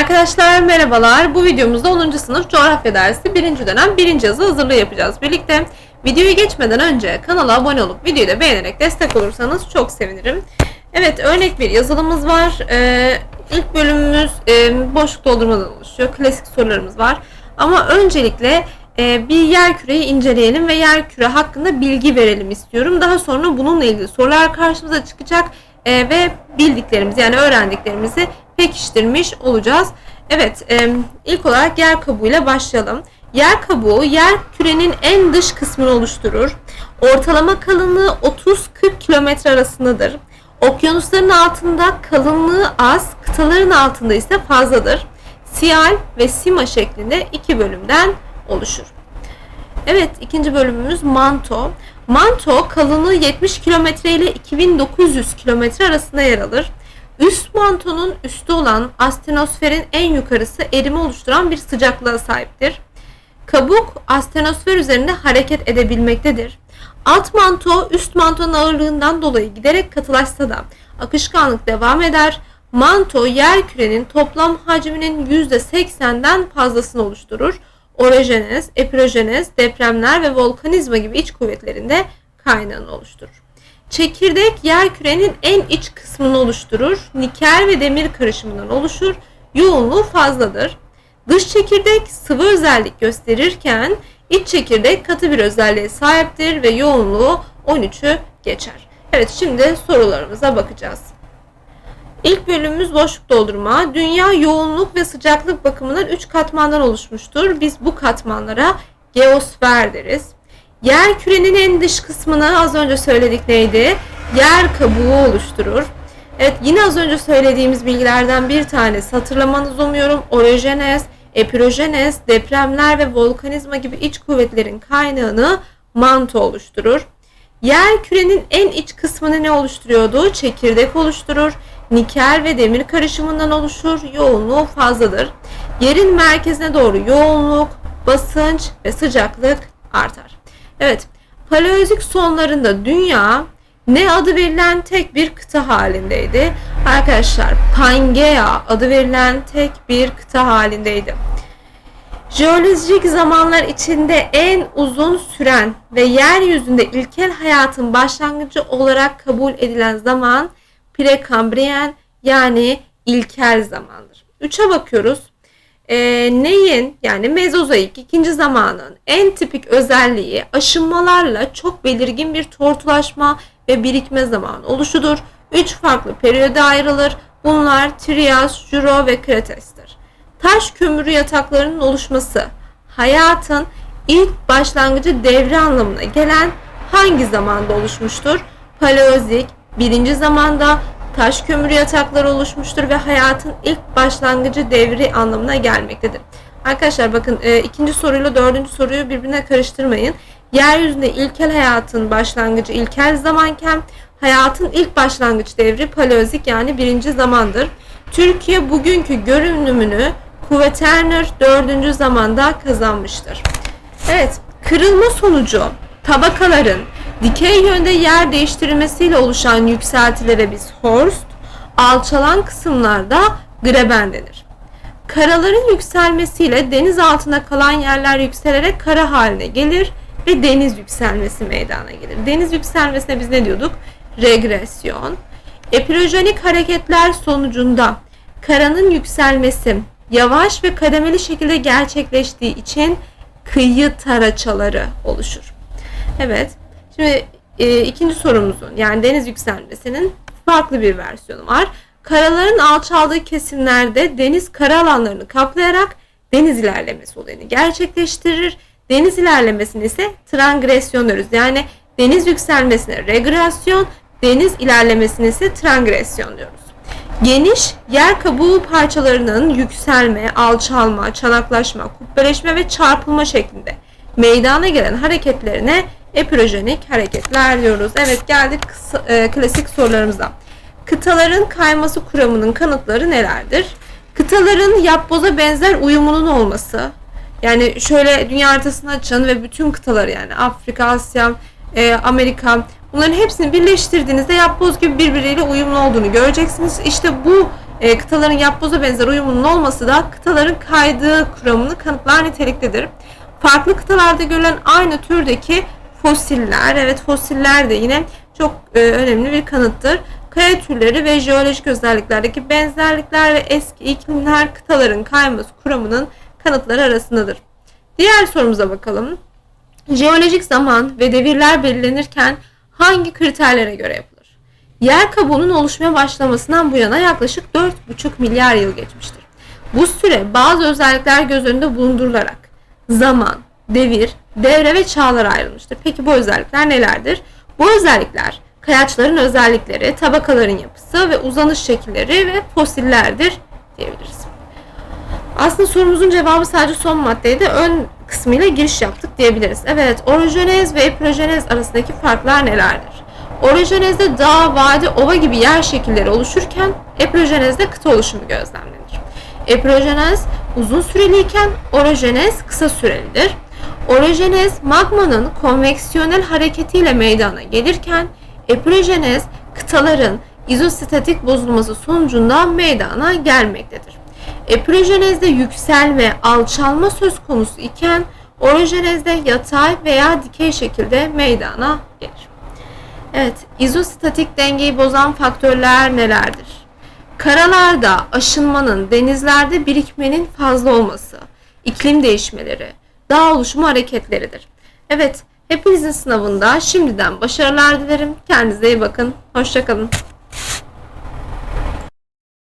Arkadaşlar merhabalar. Bu videomuzda 10. sınıf coğrafya dersi 1. dönem 1. yazı hazırlığı yapacağız birlikte. Videoyu geçmeden önce kanala abone olup videoyu da beğenerek destek olursanız çok sevinirim. Evet örnek bir yazılımız var. Ee, ilk bölümümüz e, boşluk doldurmadan oluşuyor. Klasik sorularımız var. Ama öncelikle e, bir yer küreyi inceleyelim ve yer küre hakkında bilgi verelim istiyorum. Daha sonra bununla ilgili sorular karşımıza çıkacak e, ve bildiklerimizi yani öğrendiklerimizi pekiştirmiş olacağız. Evet e, ilk olarak yer kabuğuyla başlayalım. Yer kabuğu yer kürenin en dış kısmını oluşturur. Ortalama kalınlığı 30-40 kilometre arasındadır. Okyanusların altında kalınlığı az, kıtaların altında ise fazladır. Siyal ve sima şeklinde iki bölümden oluşur. Evet ikinci bölümümüz manto. Manto kalınlığı 70 kilometre ile 2900 kilometre arasında yer alır. Üst mantonun üstü olan astenosferin en yukarısı erime oluşturan bir sıcaklığa sahiptir. Kabuk astenosfer üzerinde hareket edebilmektedir. Alt manto üst mantonun ağırlığından dolayı giderek katılaşsa da akışkanlık devam eder. Manto yer kürenin toplam hacminin %80'den fazlasını oluşturur. Orojenez, epirojenez, depremler ve volkanizma gibi iç kuvvetlerinde kaynağını oluşturur. Çekirdek yer kürenin en iç kısmını oluşturur. Nikel ve demir karışımından oluşur. Yoğunluğu fazladır. Dış çekirdek sıvı özellik gösterirken iç çekirdek katı bir özelliğe sahiptir ve yoğunluğu 13'ü geçer. Evet şimdi sorularımıza bakacağız. İlk bölümümüz boşluk doldurma. Dünya yoğunluk ve sıcaklık bakımından 3 katmandan oluşmuştur. Biz bu katmanlara geosfer deriz. Yer kürenin en dış kısmını az önce söyledik neydi? Yer kabuğu oluşturur. Evet yine az önce söylediğimiz bilgilerden bir tanesi hatırlamanızı umuyorum. Orojenez, epirojenez, depremler ve volkanizma gibi iç kuvvetlerin kaynağını manto oluşturur. Yer kürenin en iç kısmını ne oluşturuyordu? Çekirdek oluşturur. Nikel ve demir karışımından oluşur. Yoğunluğu fazladır. Yerin merkezine doğru yoğunluk, basınç ve sıcaklık artar. Evet, Paleolitik sonlarında dünya ne adı verilen tek bir kıta halindeydi. Arkadaşlar Pangea adı verilen tek bir kıta halindeydi. Jeolojik zamanlar içinde en uzun süren ve yeryüzünde ilkel hayatın başlangıcı olarak kabul edilen zaman Prekambriyen yani ilkel zamandır. 3'e bakıyoruz. E, neyin yani Mezozoik ikinci zamanın en tipik özelliği aşınmalarla çok belirgin bir tortulaşma ve birikme zamanı oluşudur. 3 farklı periyoda ayrılır. Bunlar Trias, Juro ve Kretes'tir. Taş kömürü yataklarının oluşması hayatın ilk başlangıcı devre anlamına gelen hangi zamanda oluşmuştur? Paleozik birinci zamanda taş kömür yatakları oluşmuştur ve hayatın ilk başlangıcı devri anlamına gelmektedir. Arkadaşlar bakın e, ikinci soruyla dördüncü soruyu birbirine karıştırmayın. Yeryüzünde ilkel hayatın başlangıcı ilkel zamanken hayatın ilk başlangıç devri paleozik yani birinci zamandır. Türkiye bugünkü görünümünü Kuvveterner dördüncü zamanda kazanmıştır. Evet, kırılma sonucu tabakaların dikey yönde yer değiştirilmesiyle oluşan yükseltilere biz horst, alçalan kısımlarda greben denir. Karaların yükselmesiyle deniz altında kalan yerler yükselerek kara haline gelir ve deniz yükselmesi meydana gelir. Deniz yükselmesine biz ne diyorduk? Regresyon. Epirojenik hareketler sonucunda karanın yükselmesi yavaş ve kademeli şekilde gerçekleştiği için kıyı taraçaları oluşur. Evet. Şimdi e, ikinci sorumuzun yani deniz yükselmesinin farklı bir versiyonu var. Karaların alçaldığı kesimlerde deniz kara alanlarını kaplayarak deniz ilerlemesi olayını gerçekleştirir. Deniz ilerlemesini ise transgresyon diyoruz. Yani deniz yükselmesine regresyon, deniz ilerlemesini ise transgresyon diyoruz. Geniş yer kabuğu parçalarının yükselme, alçalma, çanaklaşma, kubbeleşme ve çarpılma şeklinde meydana gelen hareketlerine epirojenik hareketler diyoruz. Evet geldik kısa, e, klasik sorularımıza. Kıtaların kayması kuramının kanıtları nelerdir? Kıtaların yapboza benzer uyumunun olması. Yani şöyle dünya haritasını açın ve bütün kıtaları yani Afrika, Asya, e, Amerika bunların hepsini birleştirdiğinizde yapboz gibi birbiriyle uyumlu olduğunu göreceksiniz. İşte bu e, kıtaların yapboza benzer uyumunun olması da kıtaların kaydığı kuramını kanıtlar niteliktedir. Farklı kıtalarda görülen aynı türdeki fosiller, evet fosiller de yine çok e, önemli bir kanıttır. Kaya türleri ve jeolojik özelliklerdeki benzerlikler ve eski iklimler kıtaların kayması kuramının kanıtları arasındadır. Diğer sorumuza bakalım. Jeolojik zaman ve devirler belirlenirken hangi kriterlere göre yapılır? Yer kabuğunun oluşmaya başlamasından bu yana yaklaşık 4,5 milyar yıl geçmiştir. Bu süre bazı özellikler göz önünde bulundurularak zaman, devir, devre ve çağlar ayrılmıştır. Peki bu özellikler nelerdir? Bu özellikler kayaçların özellikleri, tabakaların yapısı ve uzanış şekilleri ve fosillerdir diyebiliriz. Aslında sorumuzun cevabı sadece son maddeydi. Ön kısmıyla giriş yaptık diyebiliriz. Evet, orojenez ve epirojenez arasındaki farklar nelerdir? Orojenezde dağ, vadi, ova gibi yer şekilleri oluşurken epirojenezde kıta oluşumu gözlemlenir. Epirojenez uzun süreliyken orojenez kısa sürelidir. Orojenez magmanın konveksiyonel hareketiyle meydana gelirken epirojenez kıtaların izostatik bozulması sonucunda meydana gelmektedir. Epirojenezde yükselme, alçalma söz konusu iken orojenezde yatay veya dikey şekilde meydana gelir. Evet, izostatik dengeyi bozan faktörler nelerdir? Karalarda aşınmanın, denizlerde birikmenin fazla olması, iklim değişmeleri, dağ oluşumu hareketleridir. Evet, hepinizin sınavında şimdiden başarılar dilerim. Kendinize iyi bakın. Hoşçakalın.